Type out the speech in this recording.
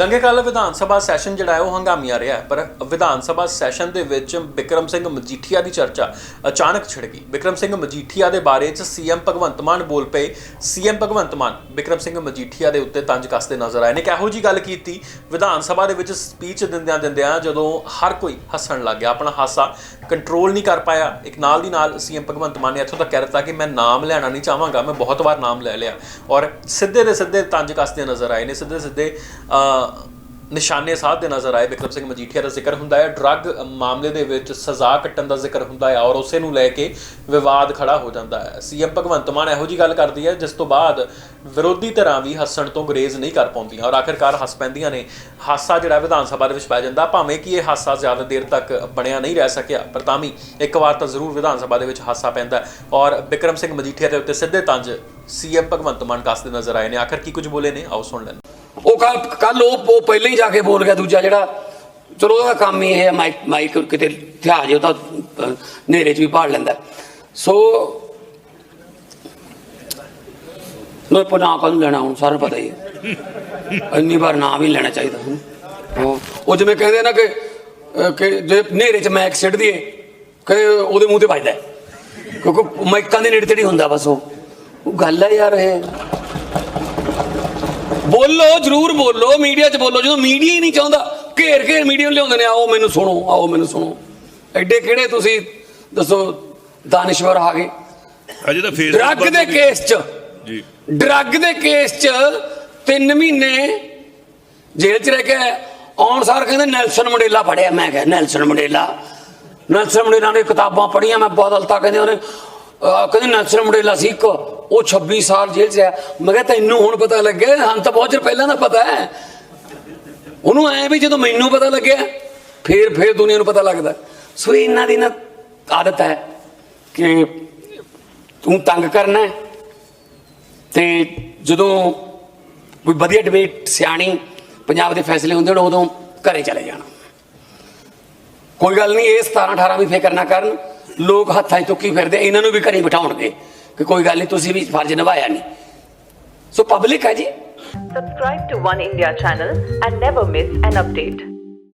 ਲੰਘੇ ਕੱਲ ਵਿਧਾਨ ਸਭਾ ਸੈਸ਼ਨ ਜਿਹੜਾ ਹੈ ਉਹ ਹੰਗਾਮੀਆ ਰਿਹਾ ਹੈ, ਪਰ ਵਿਧਾਨ ਸਭਾ ਸੈਸ਼ਨ ਦੇ ਵਿੱਚ ਬਿਕਰਮ ਸਿੰਘ ਮਜੀਠੀਆ ਦੀ ਚਰਚਾ ਅਚਾਨਕ ਛਿੜ ਗਈ। ਬਿਕਰਮ ਸਿੰਘ ਮਜੀਠੀਆ ਦੇ ਬਾਰੇ ਚ ਸੀਐਮ ਭਗਵੰਤ ਮਾਨ ਬੋਲ ਪਏ। ਸੀਐਮ ਭਗਵੰਤ ਮਾਨ ਬਿਕਰਮ ਸਿੰਘ ਮਜੀਠੀਆ ਦੇ ਉੱਤੇ ਤੰਜ ਕੱਸਦੇ ਨਜ਼ਰ ਆਏ ਨੇ। ਕਿਹੋ ਜੀ ਗੱਲ ਕੀਤੀ ਵਿਧਾਨ ਸਭਾ ਦੇ ਵਿੱਚ ਸਪੀਚ ਦਿੰਦਿਆਂ ਦਿੰਦਿਆਂ ਜਦੋਂ ਹਰ ਕੋਈ ਹੱਸਣ ਲੱਗ ਗਿਆ ਆਪਣਾ ਹਾਸਾ ਕੰਟਰੋਲ ਨਹੀਂ ਕਰ ਪਾਇਆ ਇੱਕ ਨਾਲ ਦੀ ਨਾਲ ਸੀਐਮ ਭਗਵੰਤ ਮਾਨ ਨੇ ਇੱਥੋਂ ਤੱਕ ਕਹਿ ਦਿੱਤਾ ਕਿ ਮੈਂ ਨਾਮ ਲੈਣਾ ਨਹੀਂ ਚਾਹਾਂਗਾ ਮੈਂ ਬਹੁਤ ਵਾਰ ਨਾਮ ਲੈ ਲਿਆ। ਔਰ ਸਿੱਧੇ ਦੇ ਸਿੱਧੇ ਤੰਜ ਕੱਸਦੇ ਨਜ਼ਰ ਆਏ ਨੇ ਸਿੱਧੇ ਸਿੱਧੇ ਨਿਸ਼ਾਨੇ ਸਾਧਦੇ ਨਜ਼ਰ ਆਏ। ਵਿਕਰਮ ਸਿੰਘ ਮਜੀਠੀਆ ਦਾ ਜ਼ਿਕਰ ਹੁੰਦਾ ਹੈ। ਡਰੱਗ ਮਾਮਲੇ ਦੇ ਵਿੱਚ ਸਜ਼ਾ ਕੱਟਣ ਦਾ ਜ਼ਿਕਰ ਹੁੰਦਾ ਹੈ ਔਰ ਉਸੇ ਨੂੰ ਲੈ ਕੇ ਵਿਵਾਦ ਖੜਾ ਹੋ ਜਾਂਦਾ ਹੈ। ਸੀਐਮ ਭਗਵੰਤ ਮਾਨ ਇਹੋ ਜੀ ਗੱਲ ਕਰਦੀ ਹੈ, ਜਿਸ ਤੋਂ ਬਾਅਦ ਵਿਰੋਧੀ ਧਿਰਾਂ ਵੀ ਹੱਸਣ ਤੋਂ ਗੁਰੇਜ਼ ਨਹੀਂ ਕਰ ਪਾਉਂਦੀਆਂ। ਔਰ ਆਖਿਰਕਾਰ ਹੱਸ ਪੈਂਦੀਆਂ ਨੇ। ਹਾਸਾ ਜਿਹੜਾ ਵਿਧਾਨ ਸਭਾ ਦੇ ਵਿੱਚ ਪੈ ਜਾਂਦਾ, ਭਾਵੇਂ ਕਿ ਇਹ ਹਾਸਾ ਜ਼ਿਆਦਾ ਦੇਰ ਤੱਕ ਬਣਿਆ ਨਹੀਂ ਰਹਿ ਸਕਿਆ, ਪਰ ਤਾਂ ਵੀ ਇੱਕ ਵਾਰ ਤਾਂ ਜ਼ਰੂਰ ਵਿਧਾਨ ਸਭਾ ਦੇ ਵਿੱਚ ਹਾਸਾ ਪੈਂਦਾ ਔਰ ਬਿਕਰਮ ਸਿੰਘ ਮਜੀਠੀਆ ਦੇ ਉੱਤੇ ਸਿੱਧੇ ਤੰਜ ਸੀਐਮ ਭਗਵੰਤ ਮਾਨ ਕੱਸਦੇ ਨਜ਼ਰ ਆਏ ਨੇ। ਆਖਰ ਕੀ ਕੁਝ ਬੋਲੇ ਨੇ? ਆਓ ਸੁਣ ਲੈਣ ਉਹ ਕੱਲ ਕੱਲ ਉਹ ਪਹਿਲਾਂ ਹੀ ਜਾ ਕੇ ਬੋਲ ਗਿਆ ਦੂਜਾ ਜਿਹੜਾ। ਚਲੋ, ਉਹਦਾ ਕੰਮ ਹੀ ਇਹ ਹੈ, ਮਾਈਕ ਮਾਈਕ ਕਿਤੇ ਥਿਆ ਜੇ, ਉਹ ਤਾਂ 'ਚ ਵੀ ਭਾਲ ਲੈਂਦਾ। ਸੋ, ਮੈਂ ਪਨਾ ਕਦੋਂ ਲੈਣਾ, ਹੁਣ ਸਾਰਿਆਂ ਪਤਾ ਹੀ ਹੈ। ਇੰਨੀ ਵਾਰ ਨਾ ਵੀ ਲੈਣਾ ਚਾਹੀਦਾ। ਹੁਣ ਉਹ ਜਿਵੇਂ ਕਹਿੰਦੇ ਨਾ ਕਿ ਕਿ ਜੇ ਹਨੇਰੇ 'ਚ ਮੈਕ ਸਿੱਟ ਦਈਏ, ਕਿ ਉਹਦੇ ਮੂੰਹ ਤੇ ਵੱਜਦਾ ਕਿਉਂਕਿ ਮਾਈਕਾਂ ਦੇ ਨੇੜੇ ਤੇੜੀ ਹੁੰਦਾ ਬਸ ਉਹ। ਉਹ ਗੱਲ ਹੈ ਯਾਰ ਇਹ। ਬੋਲੋ ਜਰੂਰ ਬੋਲੋ ਮੀਡੀਆ 'ਚ ਬੋਲੋ। ਜਦੋਂ ਮੀਡੀਆ ਹੀ ਨਹੀਂ ਚਾਹੁੰਦਾ ਘੇਰ ਘੇਰ ਮੀਡੀਆ ਨੂੰ ਲਿਆਉਂਦੇ ਨੇ ਆਓ ਮੈਨੂੰ ਸੁਣੋ ਆਓ ਮੈਨੂੰ ਸੁਣੋ। ਐਡੇ ਕਿਹੜੇ ਤੁਸੀਂ ਦੱਸੋ ਦਾਨਿਸ਼ਵਰ ਆ ਗਏ। ਅਜੇ ਤਾਂ ਫੇਸ ਡਰੱਗ ਦੇ ਕੇਸ 'ਚ। ਜੀ। ਡਰੱਗ ਦੇ ਕੇਸ 'ਚ 3 ਮਹੀਨੇ ਜੇਲ੍ਹ 'ਚ ਰਹਿ ਕੇ ਆਉਣ ਸਾਰ ਕਹਿੰਦੇ ਨੈਲਸਨ ਮੰਡੇਲਾ ਪੜਿਆ। ਮੈਂ ਕਿਹਾ ਨੈਲਸਨ ਮੰਡੇਲਾ। ਨੈਲਸਨ ਮੰਡੇਲਾ ਨੇ ਕਿਤਾਬਾਂ ਪੜ੍ਹੀਆਂ ਮੈਂ ਬਦਲਤਾ ਕਹਿੰਦੇ ਉਹਨੇ। ਕਹਿੰਦੇ ਨੈਲਸਨ ਮੰਡੇਲਾ ਸੀ ਇੱਕ। ਉਹ 26 ਸਾਲ ਜੇਲ੍ਹ 'ਚ ਰਿਹਾ ਮੈਂ ਕਿਹਾ ਤੈਨੂੰ ਹੁਣ ਪਤਾ ਲੱਗਿਆ? ਹਾਂ ਤਾਂ ਬਹੁਤ ਚਿਰ ਪਹਿਲਾਂ ਦਾ ਪਤਾ ਹੈ। ਉਹਨੂੰ ਐ ਵੀ ਜਦੋਂ ਮੈਨੂੰ ਪਤਾ ਲੱਗਿਆ, ਫੇਰ ਫੇਰ ਦੁਨੀਆ ਨੂੰ ਪਤਾ ਲੱਗਦਾ। ਸੋ ਇਹਨਾਂ ਦੀ ਨਾ ਆਦਤ ਹੈ ਕਿ ਤੂੰ ਤੰਗ ਕਰਨਾ ਹੈ। ਤੇ ਜਦੋਂ ਕੋਈ ਵਧੀਆ ਡਿਬੇਟ ਸਿਆਣੀ ਪੰਜਾਬ ਦੇ ਫੈਸਲੇ ਹੁੰਦੇ ਨੇ, ਉਦੋਂ ਘਰੇ ਚਲੇ ਜਾਣਾ। ਕੋਈ ਗੱਲ ਨਹੀਂ, ਇਹ 17 18 ਵੀ ਫੇਰ ਕਰਨਾ ਕਰਨ। ਲੋਕ ਹੱਥਾਂ 'ਚ ਚੁੱਕੀ ਫਿਰਦੇ, ਇਹਨਾਂ ਨੂੰ ਵੀ ਘਰੇ ਬਿਠਾਉਣਗੇ ਕਿ ਕੋਈ ਗੱਲ ਨਹੀਂ, ਤੁਸੀਂ ਵੀ ਫਰਜ਼ ਨਿਭਾਇਆ ਨਹੀਂ ਸੋ ਪਬਲਿਕ ਹੈ ਜੀ Subscribe to One India channel and never miss an update.